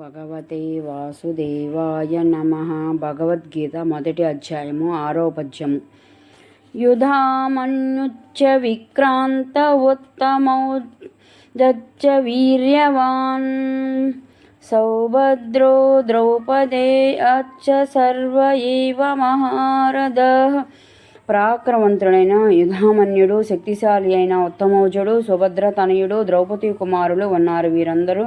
భగవతే వాసుదేవాయ నమ. భగవద్గీత మొదటి అధ్యాయము ఆరో పద్యము. యుధామన్యుచ్చ విక్రాంత ఉత్తమౌజచ్చ వీర్యవాన్. సౌభద్రో ద్రౌపదే అచ్చ సర్వ ఏవ మహారథ. పరాక్రమంతుడైన యుధామన్యుడు శక్తిశాలి అయిన ఉత్తమౌజుడు సుభద్ర తనయుడు ద్రౌపది కుమారులు ఉన్నారు వీరందరూ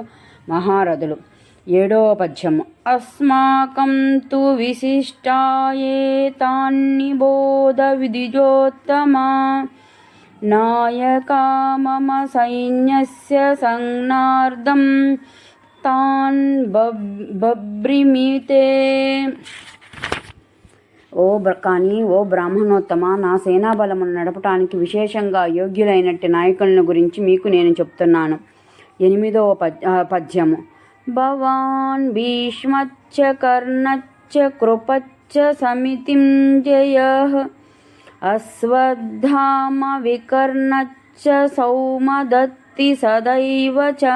మహారథులు. ఏడవ పద్యము. అస్మాకం తు విశిష్టాయేతాన్ని బోధ విధిజోత్తమా. నాయకా మమ సైన్యస్య సంజ్ఞార్థం తాన్ బబ్- ఓ బ్ర కానీ ఓ బ్రాహ్మణోత్తమ నా సేనాబలమును నడపటానికి విశేషంగా యోగ్యులైనట్టి నాయకులను గురించి మీకు నేను చెప్తున్నాను. ఎనిమిదవ పద్ పద్యము. భవాన్ భీష్మచ్చ కర్ణచ్చ కృపచ్చ సమితిం జయ అశ్వత్థామ వికర్ణచ్చ సౌమదత్తి సదైవ చ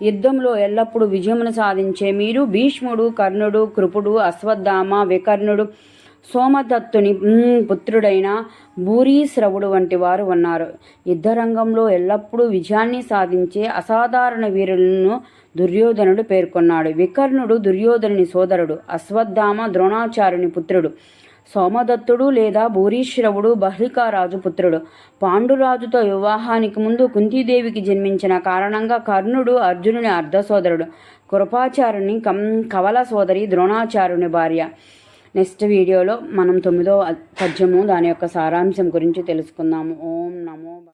యుద్ధంలో ఎల్లప్పుడూ విజయమును సాధించే మీరు భీష్ముడు కర్ణుడు కృపుడు అశ్వత్థామ వికర్ణుడు సోమదత్తుని పుత్రుడైన భూరీశ్రవుడు వంటి వారు ఉన్నారు. యుద్ధరంగంలో ఎల్లప్పుడూ విజయాన్ని సాధించే అసాధారణ వీరులను దుర్యోధనుడు పేర్కొన్నాడు. వికర్ణుడు దుర్యోధనుని సోదరుడు అశ్వత్థామ ద్రోణాచార్యుని పుత్రుడు సోమదత్తుడు లేదా భూరీశ్రవుడు బహ్లికారాజు పుత్రుడు. పాండురాజుతో వివాహానికి ముందు కుంతీదేవికి జన్మించిన కారణంగా కర్ణుడు అర్జునుని అర్ధ సోదరుడు కృపాచార్యుని కం కవల సోదరి ద్రోణాచార్యుని భార్య. నెక్స్ట్ వీడియోలో మనం తొమ్మిదో పద్యము దాని యొక్క సారాంశం గురించి తెలుసుకుందాము. ఓం నమో